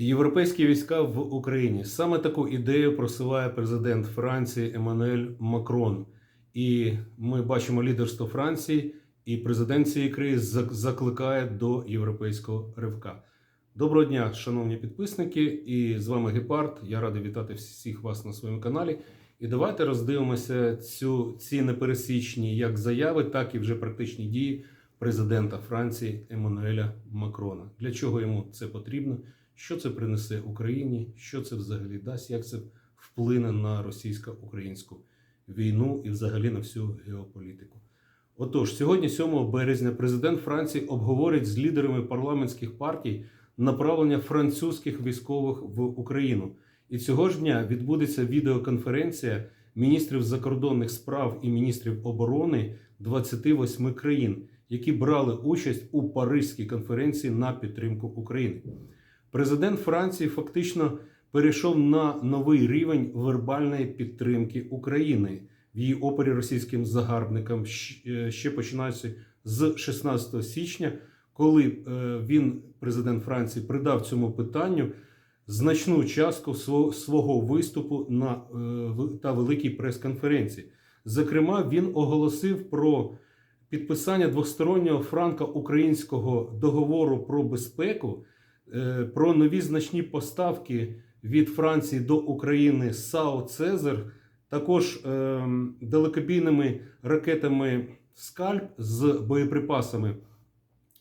Європейські війська в Україні саме таку ідею просуває президент Франції Еммануель Макрон. І ми бачимо лідерство Франції, і президент цієї країни закликає до європейського ривка. Доброго дня, шановні підписники, і з вами Гепард. Я радий вітати всіх вас на своєму каналі. І давайте роздивимося цю ці непересічні як заяви, так і вже практичні дії президента Франції Еммануеля Макрона. Для чого йому це потрібно? Що це принесе Україні? Що це взагалі дасть? Як це вплине на російсько-українську війну і взагалі на всю геополітику? Отож, сьогодні, 7 березня, президент Франції обговорить з лідерами парламентських партій направлення французьких військових в Україну. І цього ж дня відбудеться відеоконференція міністрів закордонних справ і міністрів оборони 28 країн, які брали участь у Паризькій конференції на підтримку України. Президент Франції фактично перейшов на новий рівень вербальної підтримки України в її опорі російським загарбникам е, ще починаючи з 16 січня, коли е, він, президент Франції, придав цьому питанню значну частку сво- свого виступу на е, та великій прес-конференції. Зокрема, він оголосив про підписання двостороннього франко-українського договору про безпеку, про нові значні поставки від Франції до України САУ Цезар, також е, далекобійними ракетами Скальп з боєприпасами,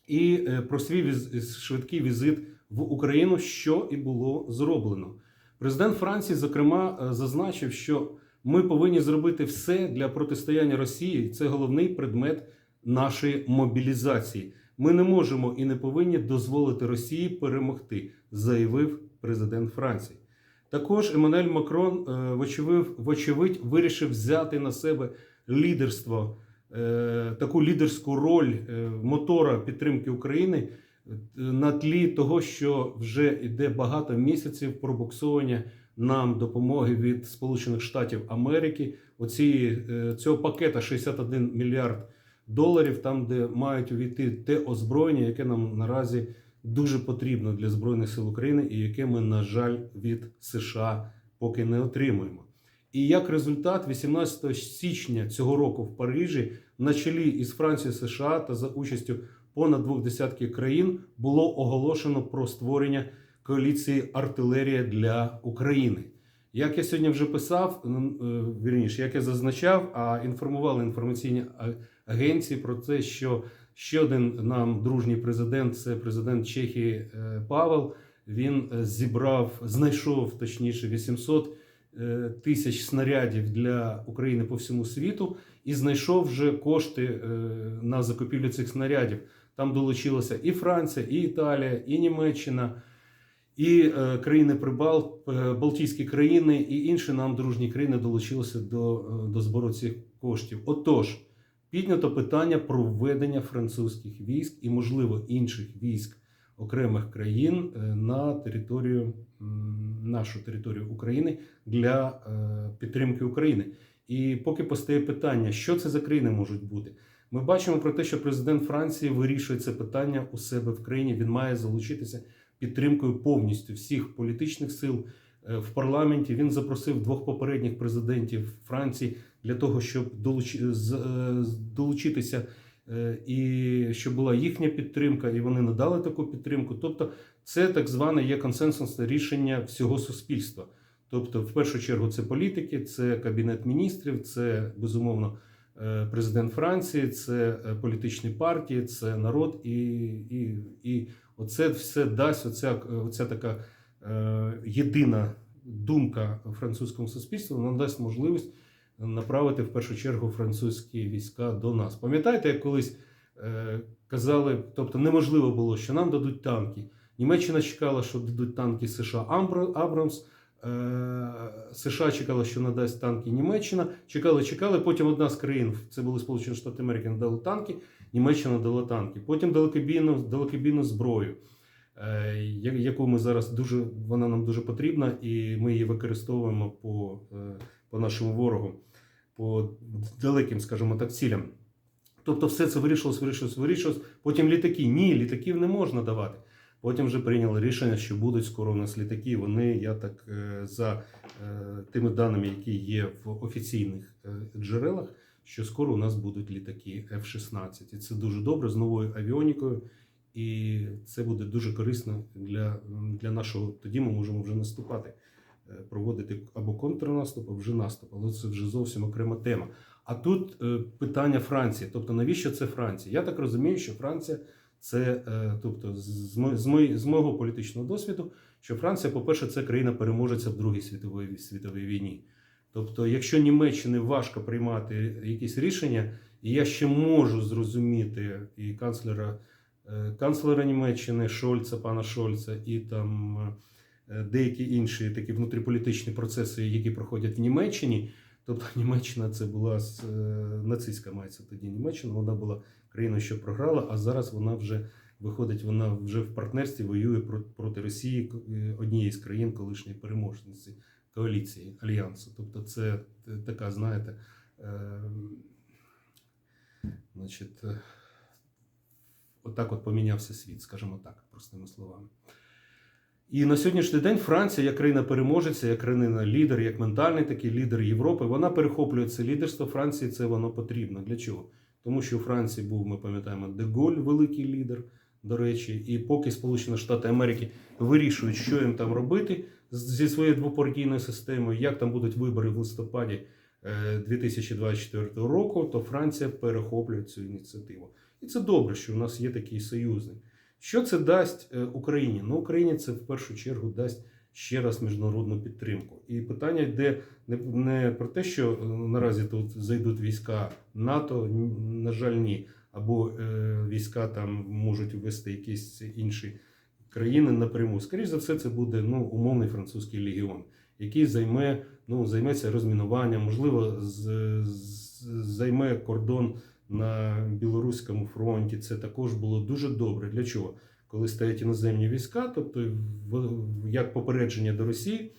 і е, про свій швидкий візит в Україну, що і було зроблено. Президент Франції, зокрема, е, зазначив, що ми повинні зробити все для протистояння Росії. Це головний предмет нашої мобілізації. Ми не можемо і не повинні дозволити Росії перемогти, заявив президент Франції. Також Еммануель Макрон, е, вочевидь, вирішив взяти на себе лідерство, е, таку лідерську роль е, мотора підтримки України на тлі того, що вже йде багато місяців пробуксовування нам допомоги від Сполучених Штатів Америки. Оці, цього пакета 61 мільярд доларів, там, де мають увійти те озброєння, яке нам наразі дуже потрібно для Збройних сил України, і яке ми, на жаль, від США поки не отримуємо. І як результат, 18 січня цього року в Парижі на чолі із Францією США та за участю понад двох десятків країн було оголошено про створення коаліції артилерія для України. Як я сьогодні вже писав, е, вірніше, як я зазначав, а інформували інформаційні агенції про те, що ще один нам дружній президент, це президент Чехії е, Павел. Він е, зібрав, знайшов точніше 800 е, тисяч снарядів для України по всьому світу і знайшов вже кошти на закупівлю цих снарядів. Там долучилася і Франція, і Італія, і Німеччина, і е, країни Прибалт, е, Балтійські країни і інші нам дружні країни долучилися до, е, до збору цих коштів. Отож, піднято питання про введення французьких військ і, можливо, інших військ окремих країн на територію нашу територію України для підтримки України. І поки постає питання, що це за країни можуть бути. Ми бачимо про те, що президент Франції вирішує це питання у себе в країні. Він має залучитися підтримкою повністю всіх політичних сил е, в парламенті. Він запросив двох попередніх президентів Франції для того, щоб е, з- долучитися е, і щоб була їхня підтримка, і вони надали таку підтримку. Тобто, це так зване є консенсусне рішення всього суспільства. Тобто, в першу чергу, це політики, це кабінет міністрів, це безумовно е, президент Франції, це е, політичні партії, це народ, і, і, і оце все дасть оця, оця така е, єдина думка французькому суспільству, вона дасть можливість направити в першу чергу французькі війська до нас. Пам'ятаєте, як колись е, казали, тобто неможливо було, що нам дадуть танки. Німеччина чекала, що дадуть танки США Абрамс. Е, США чекала, що надасть танки Німеччина. Чекали, чекали. Потім одна з країн, це були Сполучені Штати Америки, надали танки. Німеччина дала танки. Потім далекобійну, далекобійну зброю, е, яку ми зараз дуже вона нам дуже потрібна, і ми її використовуємо по, е, по нашому ворогу, по далеким, скажімо так, цілям. Тобто, все це вирішилось, вирішилось, вирішилось. Потім літаки. Ні, літаків не можна давати. Потім вже прийняли рішення, що будуть скоро у нас літаки. Вони, я так е, за е, тими даними, які є в офіційних е, джерелах, що скоро у нас будуть літаки F-16. І це дуже добре з новою авіонікою. І це буде дуже корисно для, для нашого. Тоді ми можемо вже наступати, проводити або контрнаступ, або вже наступ. Але це вже зовсім окрема тема. А тут питання Франції. Тобто, навіщо це Франція? Я так розумію, що Франція це, е, тобто, з, мо- з, мої- з мого політичного досвіду, що Франція, по-перше, це країна переможеця в Другій світовій, світовій війні. Тобто, якщо Німеччині важко приймати якісь рішення, і я ще можу зрозуміти і канцлера, е, канцлера Німеччини Шольца, пана Шольца, і там е, деякі інші такі внутріполітичні процеси, які проходять в Німеччині. Тобто Німеччина це була е, нацистська мається тоді Німеччина, вона була країною, що програла, а зараз вона вже виходить, вона вже в партнерстві воює проти Росії, е, однієї з країн колишньої переможниці коаліції Альянсу. Тобто, це е, така, знаєте, е, значить, отак от помінявся світ, скажімо так, простими словами. І на сьогоднішній день Франція, як країна переможеця, як країна лідер, як ментальний такий лідер Європи, вона перехоплює це лідерство. Франції це воно потрібно. Для чого? Тому що у Франції був, ми пам'ятаємо, Деголь, великий лідер, до речі, і поки Сполучені Штати Америки вирішують, що їм там робити зі своєю двопартійною системою, як там будуть вибори в листопаді е, 2024 року, то Франція перехоплює цю ініціативу. І це добре, що у нас є такий союзник. Що це дасть е, Україні? Ну, Україні це в першу чергу дасть ще раз міжнародну підтримку. І питання йде не, про те, що е, наразі тут зайдуть війська НАТО, на жаль, ні. Або е, війська там можуть ввести якісь інші країни напряму. Скоріше за все, це буде ну, умовний французький легіон, який займе, ну, займеться розмінуванням, можливо, з, з, займе кордон на білоруському фронті. Це також було дуже добре. Для чого? Коли стоять іноземні війська, тобто як попередження до Росії,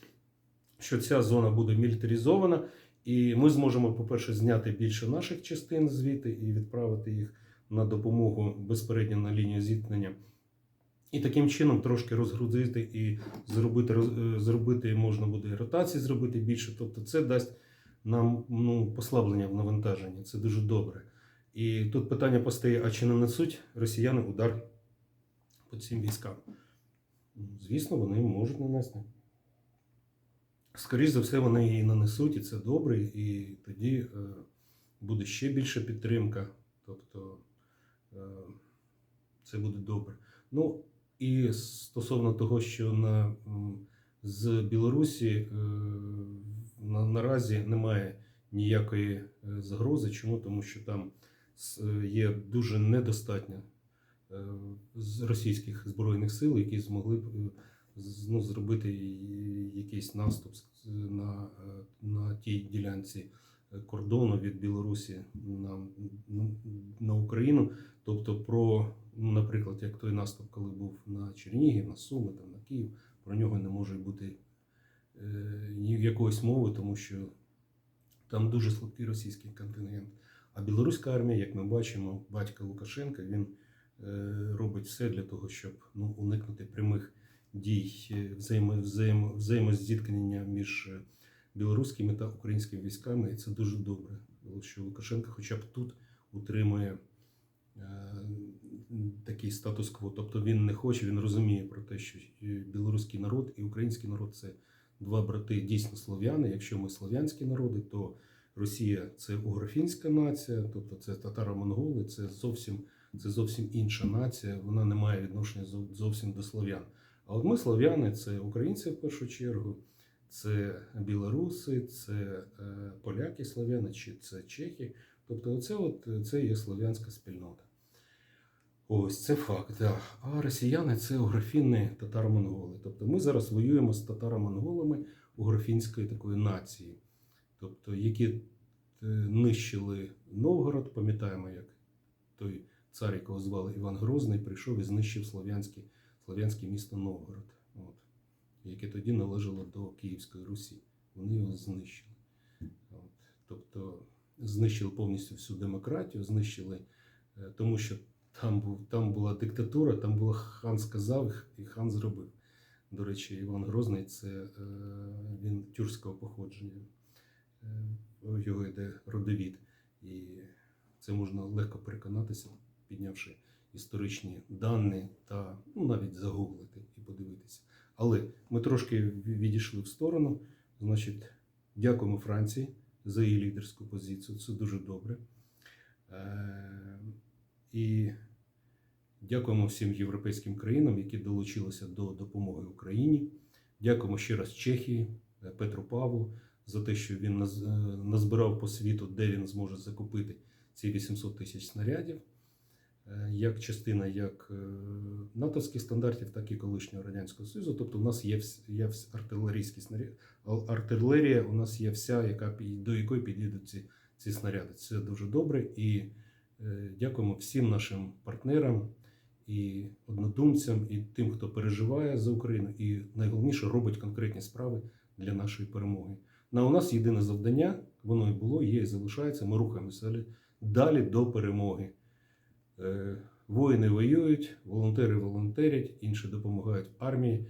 що ця зона буде мілітаризована, і ми зможемо, по-перше, зняти більше наших частин звідти і відправити їх на допомогу безпередньо на лінію зіткнення. І таким чином трошки розгрузити і зробити, е, зробити можна буде ротації зробити більше. Тобто це дасть нам ну, послаблення в навантаженні. Це дуже добре. І тут питання постає: а чи не несуть росіяни удар по цим військам? Ну, Звісно, вони можуть нанести. Скоріше за все, вони її нанесуть, і це добре, і тоді е, буде ще більша підтримка. Тобто е, це буде добре. Ну і стосовно того, що на, з Білорусі е, на, наразі немає ніякої загрози. Чому? Тому що там є дуже недостатньо е, з російських збройних сил, які змогли б е, ну, зробити якийсь наступ на, е, на тій ділянці кордону від Білорусі на, на, на Україну. Тобто, про, ну, наприклад, як той наступ, коли був на Чернігів, на Суми, там, на Київ, про нього не може бути е, якоїсь мови, тому що там дуже слабкий російський контингент. А білоруська армія, як ми бачимо, батько Лукашенка, він е, робить все для того, щоб ну, уникнути прямих дій е, взаємо, взаємо, взаємозіткнення між е, білоруськими та українськими військами. І це дуже добре, що Лукашенко хоча б тут утримує такий статус-кво. Тобто він не хоче, він розуміє про те, що білоруський народ і український народ це два брати дійсно слов'яни. Якщо ми слов'янські народи, то Росія це угрофінська нація, тобто це татаро-монголи, це зовсім, це зовсім інша нація, вона не має відношення зовсім до слов'ян. А от ми, слов'яни, це українці в першу чергу, це білоруси, це е, поляки слов'яни, чи це чехи. Тобто, оце от, це є слов'янська спільнота. Ось це факт. Да. А росіяни це угрофінні татаро-монголи. Тобто ми зараз воюємо з татаро-монголами угрофінської такої нації, тобто, які е, нищили Новгород, пам'ятаємо, як той цар, якого звали Іван Грозний, прийшов і знищив слов'янське, слов'янське місто Новгород, от, яке тоді належало до Київської Русі. Вони його знищили. От, тобто знищили повністю всю демократію, знищили, е, тому що Там, був, там була диктатура, там було хан сказав і хан зробив. До речі, Іван Грозний це е, він тюркського походження. Е, його йде родовід. І це можна легко переконатися, піднявши історичні дані та ну, навіть загуглити і подивитися. Але ми трошки відійшли в сторону. Значить, дякуємо Франції за її лідерську позицію. Це дуже добре. Е, І дякуємо всім європейським країнам, які долучилися до допомоги Україні. Дякуємо ще раз Чехії, Петру Павлу за те, що він е, назбирав по світу, де він зможе закупити ці 800 тисяч снарядів, е, як частина як е, натовських стандартів, так і колишнього радянського союзу. Тобто, у нас є, є артилерійські снаряди. Артилерія у нас є вся, яка до якої підійдуть ці, ці снаряди. Це дуже добре. І дякуємо всім нашим партнерам і однодумцям, і тим, хто переживає за Україну, і найголовніше робить конкретні справи для нашої перемоги. На у нас єдине завдання, воно і було, є і залишається. Ми рухаємося далі, далі до перемоги. Е, Воїни воюють, волонтери волонтерять, інші допомагають армії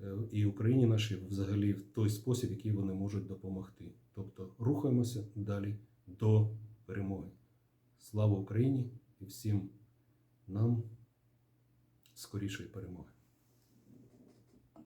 е, і Україні нашій взагалі в той спосіб, який вони можуть допомогти. Тобто рухаємося далі до перемоги. Слава Україні і всім нам скорішої перемоги.